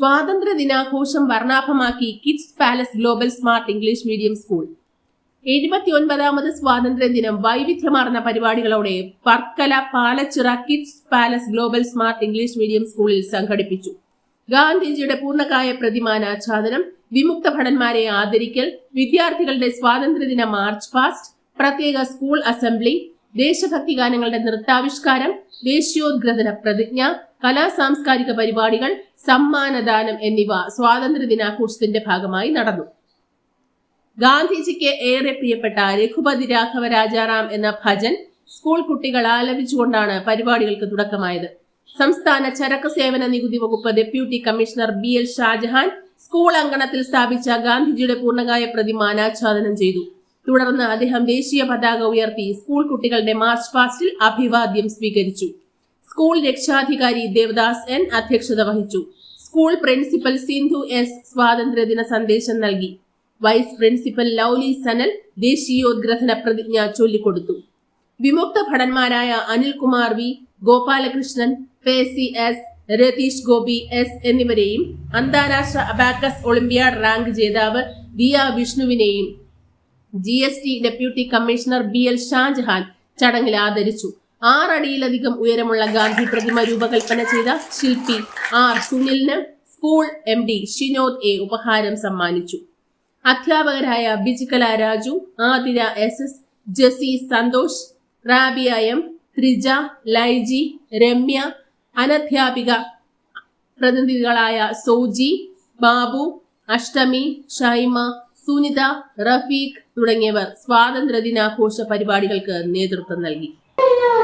സ്വാതന്ത്ര്യ ദിനാഘോഷം വർണാഭമാക്കി kids palace global smart English medium school. എഴുപത്തിയൊൻപതാമത് സ്വാതന്ത്ര്യ ദിനം വൈവിധ്യമാർന്ന പരിപാടികളോടെ Varkala Palachira kids palace global smart English medium സ്കൂളിൽ സംഘടിപ്പിച്ചു. ഗാന്ധിജിയുടെ പൂർണകായ പ്രതിമാനാച്ഛാദനം വിമുക്ത ഭടന്മാരെ ആദരിക്കൽ വിദ്യാർത്ഥികളുടെ സ്വാതന്ത്ര്യദിന മാർച്ച് പാസ്റ്റ് പ്രത്യേക സ്കൂൾ അസംബ്ലി ദേശഭക്തി ഗാനങ്ങളുടെ നൃത്താവിഷ്കാരം ദേശീയോദ്ഗ്രഥന പ്രതിജ്ഞ കലാ സാംസ്കാരിക പരിപാടികൾ സമ്മാനദാനം എന്നിവ സ്വാതന്ത്ര്യ ദിനാഘോഷത്തിന്റെ ഭാഗമായി നടന്നു. ഗാന്ധിജിക്ക് ഏറെ പ്രിയപ്പെട്ട രഘുപതി രാഘവ രാജാറാം എന്ന ഭജൻ സ്കൂൾ കുട്ടികൾ ആലപിച്ചുകൊണ്ടാണ് പരിപാടികൾക്ക് തുടക്കമായത്. സംസ്ഥാന ചരക്ക് സേവന നികുതി വകുപ്പ് deputy commissioner B L Shajahan school അങ്കണത്തിൽ സ്ഥാപിച്ച ഗാന്ധിജിയുടെ പൂർണകായ പ്രതിമ അനാച്ഛാദനം ചെയ്തു. തുടർന്ന് അദ്ദേഹം ദേശീയ പതാക ഉയർത്തി സ്കൂൾ കുട്ടികളുടെ മാർച്ച് പാസ്റ്റിൽ അഭിവാദ്യം സ്വീകരിച്ചു. സ്കൂൾ രക്ഷാധികാരി ദേവദാസ് എൻ അധ്യക്ഷത വഹിച്ചു. സ്കൂൾ പ്രിൻസിപ്പൽ സിന്ധു എസ് സ്വാതന്ത്ര്യദിന സന്ദേശം നൽകി. വൈസ് പ്രിൻസിപ്പൽ ലൗലി സനൽ ദേശീയോദ്ഗ്രഥന പ്രതിജ്ഞ ചൊല്ലിക്കൊടുത്തു. വിമുക്ത ഭടന്മാരായ അനിൽകുമാർ വി ഗോപാലകൃഷ്ണൻ ഫേസി എസ് രതീഷ് ഗോപി എസ് എന്നിവരെയും അന്താരാഷ്ട്ര അബാക്കസ് ഒളിമ്പ്യാഡ് റാങ്ക് ജേതാവ് Diya വിഷ്ണുവിനെയും G deputy commissioner B L Shajahan ചടങ്ങിൽ ആദരിച്ചു. ആറടിയിലധികം ഉയരമുള്ള ഗാന്ധി പ്രതിമ രൂപകൽപ്പന ചെയ്ത ശില്പി R സുനിലിന് school M D Shinod A ഉപഹാരം സമ്മാനിച്ചു. അധ്യാപകരായ Bijikala Raju Athira S S Jessy Santhosh Rabiya M Thrija Laiji Ramya അനധ്യാപിക പ്രതിനിധികളായ സോജി ബാബു അഷ്ടമി ഷൈമ സുനിത റഫീഖ് തുടങ്ങിയവർ സ്വാതന്ത്ര്യ ദിനാഘോഷ പരിപാടികൾക്ക് നേതൃത്വം നൽകി.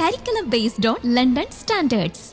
curriculum based on London standards